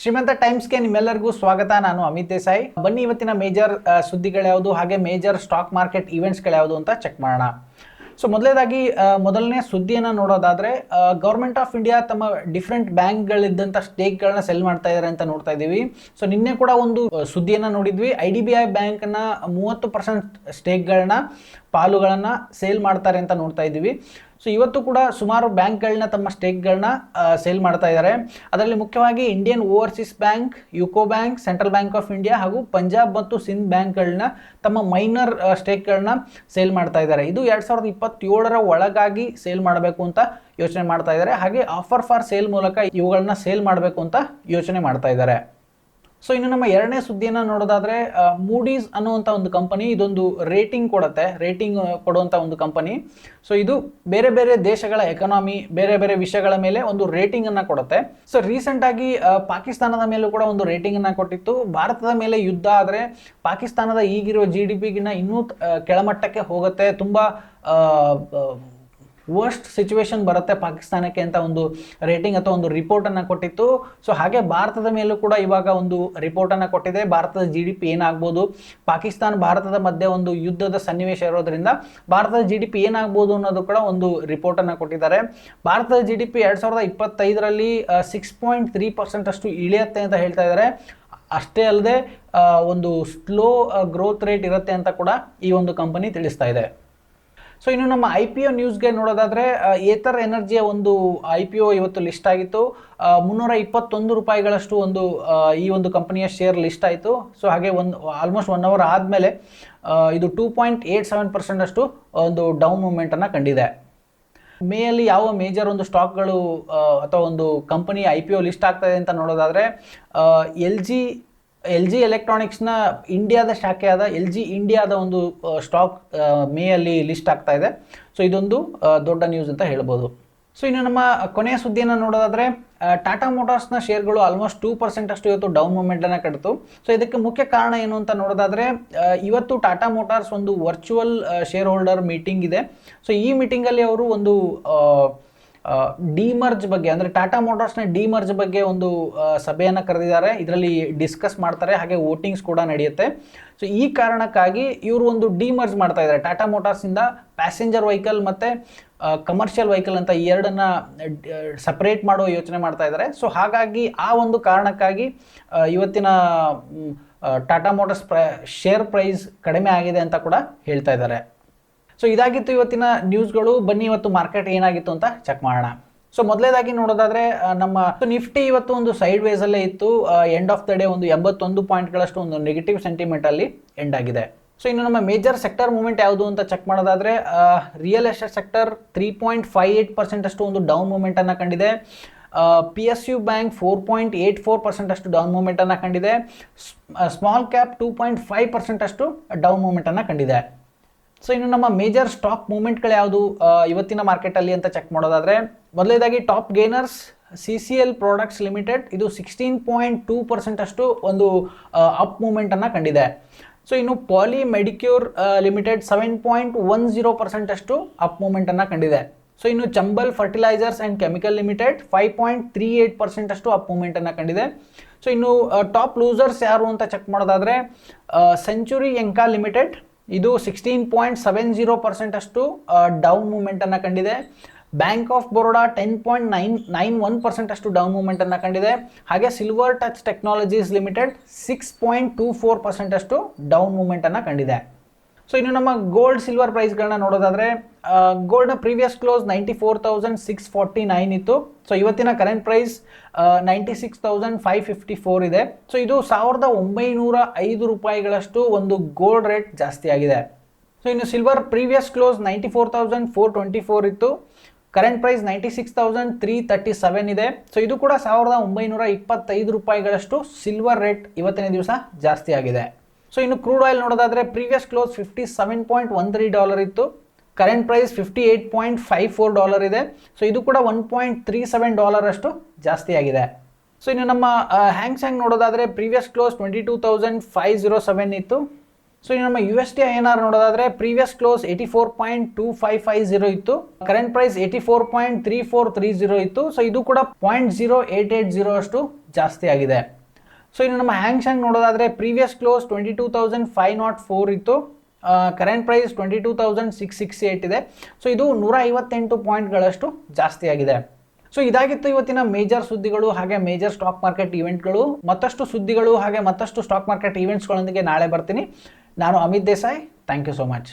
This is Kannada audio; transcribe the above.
ಶ್ರೀಮಂತ ಟೈಮ್ಸ್ಗೆ ನಿಮ್ಮೆಲ್ಲರಿಗೂ ಸ್ವಾಗತ. ನಾನು ಅಮಿತ್ ದೇಸಾಯಿ. ಬನ್ನಿ ಇವತ್ತಿನ ಮೇಜರ್ ಸುದ್ದಿಗಳ್ಯಾವುದು ಹಾಗೆ ಮೇಜರ್ ಸ್ಟಾಕ್ ಮಾರ್ಕೆಟ್ ಇವೆಂಟ್ಸ್ಗಳ್ಯಾವುದು ಅಂತ ಚೆಕ್ ಮಾಡೋಣ. ಸೊ ಮೊದಲನೇದಾಗಿ ಮೊದಲನೇ ಸುದ್ದಿಯನ್ನು ನೋಡೋದಾದ್ರೆ ಗೌರ್ಮೆಂಟ್ ಆಫ್ ಇಂಡಿಯಾ ತಮ್ಮ ಡಿಫ್ರೆಂಟ್ ಬ್ಯಾಂಕ್ಗಳಿದ್ದಂಥ ಸ್ಟೇಕ್ಗಳನ್ನ ಸೆಲ್ ಮಾಡ್ತಾ ಇದ್ದಾರೆ ಅಂತ ನೋಡ್ತಾ ಇದ್ದೀವಿ ಸೊ ನಿನ್ನೆ ಕೂಡ ಒಂದು ಸುದ್ದಿಯನ್ನು ನೋಡಿದ್ವಿ. ಐ ಡಿ ಬಿ ಐ ಬ್ಯಾಂಕ್ನ ಮೂವತ್ತು ಪರ್ಸೆಂಟ್ ಸ್ಟೇಕ್ಗಳನ್ನ, ಪಾಲುಗಳನ್ನು ಸೇಲ್ ಮಾಡ್ತಾರೆ ಅಂತ ನೋಡ್ತಾ ಇದ್ದೀವಿ ಸೊ ಇವತ್ತು ಕೂಡ ಸುಮಾರು ಬ್ಯಾಂಕ್ಗಳನ್ನ ತಮ್ಮ ಸ್ಟೇಕ್ಗಳನ್ನ ಸೇಲ್ ಮಾಡ್ತಾ ಇದ್ದಾರೆ. ಅದರಲ್ಲಿ ಮುಖ್ಯವಾಗಿ Indian Overseas Bank, UCO Bank, Central Bank of India ಹಾಗೂ ಪಂಜಾಬ್ ಮತ್ತು ಸಿಂಧ್ ಬ್ಯಾಂಕ್ಗಳನ್ನ ತಮ್ಮ ಮೈನರ್ ಸ್ಟೇಕ್ಗಳನ್ನ ಸೇಲ್ ಮಾಡ್ತಾ ಇದ್ದಾರೆ. ಇದು ಎರಡು ಸಾವಿರದ ಇಪ್ಪತ್ತೇಳರ ಒಳಗಾಗಿ ಸೇಲ್ ಮಾಡಬೇಕು ಅಂತ ಯೋಚನೆ ಮಾಡ್ತಾ ಇದ್ದಾರೆ. ಹಾಗೆ ಆಫರ್ ಫಾರ್ ಸೇಲ್ ಮೂಲಕ ಇವುಗಳನ್ನ ಸೇಲ್ ಮಾಡಬೇಕು ಅಂತ ಯೋಚನೆ ಮಾಡ್ತಾ ಇದ್ದಾರೆ. ಸೊ ಇನ್ನು ನಮ್ಮ ಎರಡನೇ ಸುದ್ದಿಯನ್ನು ನೋಡೋದಾದ್ರೆ ಮೂಡೀಸ್ ಅನ್ನುವಂಥ ಒಂದು ಕಂಪನಿ ಇದೊಂದು ರೇಟಿಂಗ್ ಕೊಡುತ್ತೆ ರೇಟಿಂಗ್ ಕೊಡುವಂಥ ಒಂದು ಕಂಪನಿ ಸೊ ಇದು ಬೇರೆ ಬೇರೆ ದೇಶಗಳ ಎಕನಾಮಿ ಬೇರೆ ಬೇರೆ ವಿಷಯಗಳ ಮೇಲೆ ಒಂದು ರೇಟಿಂಗ್ ಅನ್ನ ಕೊಡುತ್ತೆ. ಸೊ ರೀಸೆಂಟ್ ಆಗಿ ಪಾಕಿಸ್ತಾನದ ಮೇಲೂ ಕೂಡ ಒಂದು ರೇಟಿಂಗ್ ಅನ್ನ ಕೊಟ್ಟಿತ್ತು. ಭಾರತದ ಮೇಲೆ ಯುದ್ಧ ಆದರೆ ಪಾಕಿಸ್ತಾನದ ಈಗಿರುವ ಜಿ ಡಿ ಪಿಗಿನ್ನ ಇನ್ನೂ ಕೆಳಮಟ್ಟಕ್ಕೆ ಹೋಗುತ್ತೆ. ತುಂಬಾ ವರ್ಸ್ಟ್ ಸಿಚುವೇಶನ್ ಬರುತ್ತೆ ಪಾಕಿಸ್ತಾನಕ್ಕೆ ಅಂತ ಒಂದು ರೇಟಿಂಗ್ ಅಥವಾ ಒಂದು ರಿಪೋರ್ಟನ್ನು ಕೊಟ್ಟಿತ್ತು. ಸೊ ಹಾಗೆ ಭಾರತದ ಮೇಲೂ ಕೂಡ ಇವಾಗ ಒಂದು ರಿಪೋರ್ಟನ್ನು ಕೊಟ್ಟಿದೆ. ಭಾರತದ ಜಿ ಡಿ ಪಿ ಏನಾಗ್ಬೋದು? ಪಾಕಿಸ್ತಾನ ಭಾರತದ ಮಧ್ಯೆ ಒಂದು ಯುದ್ಧದ ಸನ್ನಿವೇಶ ಇರೋದ್ರಿಂದ ಭಾರತದ ಜಿ ಡಿ ಪಿ ಏನಾಗ್ಬೋದು ಅನ್ನೋದು ಕೂಡ ಒಂದು ರಿಪೋರ್ಟನ್ನು ಕೊಟ್ಟಿದ್ದಾರೆ. ಭಾರತದ ಜಿ ಡಿ ಪಿ ಎರಡು ಸಾವಿರದ ಇಪ್ಪತ್ತೈದರಲ್ಲಿ ಸಿಕ್ಸ್ ಪಾಯಿಂಟ್ ತ್ರೀ ಪರ್ಸೆಂಟ್ ಅಷ್ಟು ಇಳಿಯುತ್ತೆ ಅಂತ ಹೇಳ್ತಾ ಇದ್ದಾರೆ. ಅಷ್ಟೇ ಅಲ್ಲದೆ ಒಂದು ಸ್ಲೋ ಗ್ರೋತ್ ರೇಟ್ ಇರುತ್ತೆ ಅಂತ ಕೂಡ ಈ ಒಂದು ಕಂಪನಿ ತಿಳಿಸ್ತಾ ಇದೆ. ಸೊ ಇನ್ನು ನಮ್ಮ ಐ ಪಿ ಒ ನ್ಯೂಸ್ಗೆ ನೋಡೋದಾದ್ರೆ ಏತರ್ ಎನರ್ಜಿಯ ಒಂದು ಐ ಪಿ ಒ ಇವತ್ತು ಲಿಸ್ಟ್ ಆಗಿತ್ತು. ಮುನ್ನೂರ ಇಪ್ಪತ್ತೊಂದು ರೂಪಾಯಿಗಳಷ್ಟು ಒಂದು ಈ ಒಂದು ಕಂಪನಿಯ ಶೇರ್ ಲಿಸ್ಟ್ ಆಯಿತು. ಸೊ ಹಾಗೆ ಒಂದು ಆಲ್ಮೋಸ್ಟ್ ಒನ್ ಅವರ್ ಆದಮೇಲೆ ಇದು two point eight seven percent ಅಷ್ಟು ಒಂದು ಡೌನ್ ಮೂಮೆಂಟನ್ನು ಕಂಡಿದೆ. ಮೇಯಲ್ಲಿ ಯಾವ ಮೇಜರ್ ಒಂದು ಸ್ಟಾಕ್ಗಳು ಅಥವಾ ಒಂದು company I P O list ಆಗ್ತಾಯಿದೆ ಅಂತ ನೋಡೋದಾದರೆ ಎಲ್ ಜಿ ಎಲ್ ಜಿ ಎಲೆಕ್ಟ್ರಾನಿಕ್ಸ್ನ ಇಂಡಿಯಾದ ಶಾಖೆಯಾದ ಎಲ್ ಜಿ ಇಂಡಿಯಾದ ಒಂದು ಸ್ಟಾಕ್ ಮೇಯಲ್ಲಿ ಲಿಸ್ಟ್ ಆಗ್ತಾ ಇದೆ. ಸೊ, ಇದೊಂದು ದೊಡ್ಡ ನ್ಯೂಸ್ ಅಂತ ಹೇಳ್ಬೋದು. ಸೊ, ಇನ್ನು ನಮ್ಮ ಕೊನೆಯ ಸುದ್ದಿಯನ್ನು ನೋಡೋದಾದ್ರೆ ಟಾಟಾ ಮೋಟಾರ್ಸ್ನ ಶೇರ್ಗಳು ಆಲ್ಮೋಸ್ಟ್ ಟೂ ಪರ್ಸೆಂಟ್ ಅಷ್ಟು ಇವತ್ತು ಡೌನ್ ಮೂಮೆಂಟನ್ನು ಕಡಿತು ಸೊ, ಇದಕ್ಕೆ ಮುಖ್ಯ ಕಾರಣ ಏನು ಅಂತ ನೋಡೋದಾದ್ರೆ ಇವತ್ತು ಟಾಟಾ ಮೋಟಾರ್ಸ್ ಒಂದು ವರ್ಚುವಲ್ ಶೇರ್ ಹೋಲ್ಡರ್ ಮೀಟಿಂಗ್ ಇದೆ. ಸೊ, ಈ ಮೀಟಿಂಗಲ್ಲಿ ಅವರು ಒಂದು ಡಿಮರ್ಜ್ ಬಗ್ಗೆ, ಅಂದರೆ ಟಾಟಾ ಮೋಟಾರ್ಸ್ನ ಡಿಮರ್ಜ್ ಬಗ್ಗೆ ಒಂದು ಸಭೆಯನ್ನು ಕರೆದಿದ್ದಾರೆ. ಇದರಲ್ಲಿ ಡಿಸ್ಕಸ್ ಮಾಡ್ತಾರೆ. ಹಾಗೆ ವೋಟಿಂಗ್ಸ್ ಕೂಡ ನಡೆಯುತ್ತೆ. ಸೊ ಈ ಕಾರಣಕ್ಕಾಗಿ ಇವರು ಒಂದು ಡಿಮರ್ಜ್ ಮಾಡ್ತಾ ಇದ್ದಾರೆ. ಟಾಟಾ ಮೋಟಾರ್ಸಿಂದ ಪ್ಯಾಸೆಂಜರ್ ವೆಹಿಕಲ್ ಮತ್ತು ಕಮರ್ಷಿಯಲ್ ವೆಹಿಕಲ್ ಅಂತ ಎರಡನ್ನ ಸಪ್ರೇಟ್ ಮಾಡೋ ಯೋಚನೆ ಮಾಡ್ತಾ ಇದ್ದಾರೆ. ಸೊ ಹಾಗಾಗಿ ಆ ಒಂದು ಕಾರಣಕ್ಕಾಗಿ ಇವತ್ತಿನ ಟಾಟಾ ಮೋಟಾರ್ಸ್ ಪ್ರ ಶೇರ್ ಪ್ರೈಸ್ ಕಡಿಮೆ ಆಗಿದೆ ಅಂತ ಕೂಡ ಹೇಳ್ತಾ ಇದ್ದಾರೆ. ಸೊ ಇದಾಗಿತ್ತು ಇವತ್ತಿನ ನ್ಯೂಸ್ಗಳು ಬನ್ನಿ ಇವತ್ತು ಮಾರ್ಕೆಟ್ ಏನಾಗಿತ್ತು ಅಂತ ಚೆಕ್ ಮಾಡೋಣ. ಸೊ ಮೊದಲೇದಾಗಿ ನೋಡೋದಾದ್ರೆ ನಮ್ಮ ನಿಫ್ಟಿ ಇವತ್ತು ಒಂದು ಸೈಡ್ ವೇಸ್ ಅಲ್ಲೇ ಇತ್ತು. ಎಂಡ್ ಆಫ್ ದ ಡೇ ಒಂದು ಎಂಬತ್ತೊಂದು ಪಾಯಿಂಟ್ಗಳಷ್ಟು ಒಂದು ನೆಗೆಟಿವ್ ಸೆಂಟಿಮೆಂಟ್ ಅಲ್ಲಿ ಎಂಡ್ ಆಗಿದೆ. ಸೊ ಇನ್ನು ನಮ್ಮ ಮೇಜರ್ ಸೆಕ್ಟರ್ ಮೂವ್ಮೆಂಟ್ ಯಾವುದು ಅಂತ ಚೆಕ್ ಮಾಡೋದಾದ್ರೆ real estate sector three point five eight percent ಅಷ್ಟು ಒಂದು ಡೌನ್ ಮೂವ್ಮೆಂಟ್ ಅನ್ನ ಕಂಡಿದೆ. P S U bank four point eight four percent ಅಷ್ಟು ಡೌನ್ ಮೂವ್ಮೆಂಟ್ ಅನ್ನ ಕಂಡಿದೆ. Small cap two point five percent ಅಷ್ಟು ಡೌನ್ ಮೂವ್ಮೆಂಟ್ ಅನ್ನ ಕಂಡಿದೆ. ಸೊ ಇನ್ನು ನಮ್ಮ ಮೇಜರ್ ಸ್ಟಾಕ್ ಮೂವ್ಮೆಂಟ್ಗಳು ಯಾವುದು? ಇವತ್ತಿನ ಮಾರ್ಕೆಟಲ್ಲಿ ಅಂತ ಚೆಕ್ ಮಾಡೋದಾದ್ರೆ ಮೊದಲೇದಾಗಿ top gainers C C L Products Limited ಇದು ಸಿಕ್ಸ್ಟೀನ್ ಪಾಯಿಂಟ್ ಟೂ ಪರ್ಸೆಂಟ್ ಅಷ್ಟು ಒಂದು ಅಪ್ ಮೂವ್ಮೆಂಟನ್ನು ಕಂಡಿದೆ. ಸೊ ಇನ್ನು Poly Medicure Limited seven point one zero percent ಅಷ್ಟು ಅಪ್ ಮೂವ್ಮೆಂಟನ್ನು ಕಂಡಿದೆ. ಸೊ ಇನ್ನು Chambal Fertilisers and Chemical Limited five point three eight percent ಅಷ್ಟು ಅಪ್ ಮೂವ್ಮೆಂಟನ್ನು ಕಂಡಿದೆ. ಸೊ ಇನ್ನು ಟಾಪ್ ಲೂಸರ್ಸ್ ಯಾರು ಅಂತ ಚೆಕ್ ಮಾಡೋದಾದರೆ ಸೆಂಚುರಿ ಎಂಕಾ ಲಿಮಿಟೆಡ್ ಇದು sixteen point seven zero percent ಅಷ್ಟು ಡೌನ್ ಮೂಮೆಂಟನ್ನು ಕಂಡಿದೆ. Bank of Baroda ten point nine nine one percent ಅಷ್ಟು ಡೌನ್ ಮೂಮೆಂಟನ್ನು ಕಂಡಿದೆ. ಹಾಗೆ Silver Touch Technologies Limited six point two four percent ಅಷ್ಟು ಡೌನ್ ಮೂಮೆಂಟನ್ನು ಕಂಡಿದೆ. ಸೊ ಇನ್ನು ನಮ್ಮ ಗೋಲ್ಡ್ ಸಿಲ್ವರ್ ಪ್ರೈಸ್ಗಳನ್ನ ನೋಡೋದಾದ್ರೆ ಗೋಲ್ಡ್ನ previous close ninety four thousand six forty nine ಇತ್ತು. ಸೊ ಇವತ್ತಿನ current price ninety six thousand five fifty four ಇದೆ. ಸೊ ಇದು ಸಾವಿರದ ಒಂಬೈನೂರ ಐದು ರೂಪಾಯಿಗಳಷ್ಟು ಒಂದು ಗೋಲ್ಡ್ ರೇಟ್ ಜಾಸ್ತಿ ಆಗಿದೆ. ಸೊ ಇನ್ನು silver previous close ninety four thousand four twenty four ಇತ್ತು. Current price ninety six thousand three thirty seven ಇದೆ. ಸೊ ಇದು ಕೂಡ ಸಾವಿರದ ಒಂಬೈನೂರ ಇಪ್ಪತ್ತೈದು ರೂಪಾಯಿಗಳಷ್ಟು ಸಿಲ್ವರ್ ರೇಟ್ ಇವತ್ತಿನ ದಿವಸ ಜಾಸ್ತಿ ಆಗಿದೆ. ಸೊ ಇನ್ನು ಕ್ರೂಡ್ ಆಯಿಲ್ ನೋಡೋದಾದ್ರೆ previous close fifty seven point one three dollar ಇತ್ತು. Current price fifty eight point five four dollar ಇದೆ. ಸೊ ಇದು ಕೂಡ one point three seven dollar ಅಷ್ಟು ಜಾಸ್ತಿ ಆಗಿದೆ. ಸೊ ಇನ್ನು ನಮ್ಮ ಹ್ಯಾಂಗ್ ಸ್ಯಾಂಗ್ ನೋಡೋದಾದ್ರೆ previous close twenty two thousand five zero seven ಇತ್ತು. ಸೊ ಇನ್ನು ನಮ್ಮ U S T I N R ನೋಡೋದಾದ್ರೆ previous close eighty four point two five five zero ಇತ್ತು. Current price eighty four point three four three zero ಇತ್ತು. ಸೊ ಇದು ಕೂಡ point zero eight eight zero ಅಷ್ಟು ಜಾಸ್ತಿ ಆಗಿದೆ. ಸೊ ಇನ್ನು ನಮ್ಮ ಹ್ಯಾಂಗ್ ಶ್ಯಾಂಗ್ ನೋಡೋದಾದ್ರೆ previous close twenty two thousand five nought four ಇತ್ತು. Current price twenty two thousand six six eight ಇದೆ. ಸೊ ಇದು ನೂರ ಐವತ್ತೆಂಟು ಪಾಯಿಂಟ್ಗಳಷ್ಟು ಜಾಸ್ತಿ ಆಗಿದೆ. ಸೊ ಇದಾಗಿತ್ತು ಇವತ್ತಿನ ಮೇಜರ್ ಸುದ್ದಿಗಳು ಹಾಗೆ ಮೇಜರ್ ಸ್ಟಾಕ್ ಮಾರ್ಕೆಟ್ ಇವೆಂಟ್ಗಳು ಮತ್ತಷ್ಟು ಸುದ್ದಿಗಳು ಹಾಗೆ ಮತ್ತಷ್ಟು ಸ್ಟಾಕ್ ಮಾರ್ಕೆಟ್ ಇವೆಂಟ್ಸ್ಗಳೊಂದಿಗೆ ನಾಳೆ ಬರ್ತೀನಿ. ನಾನು Amit Desai. Thank you so much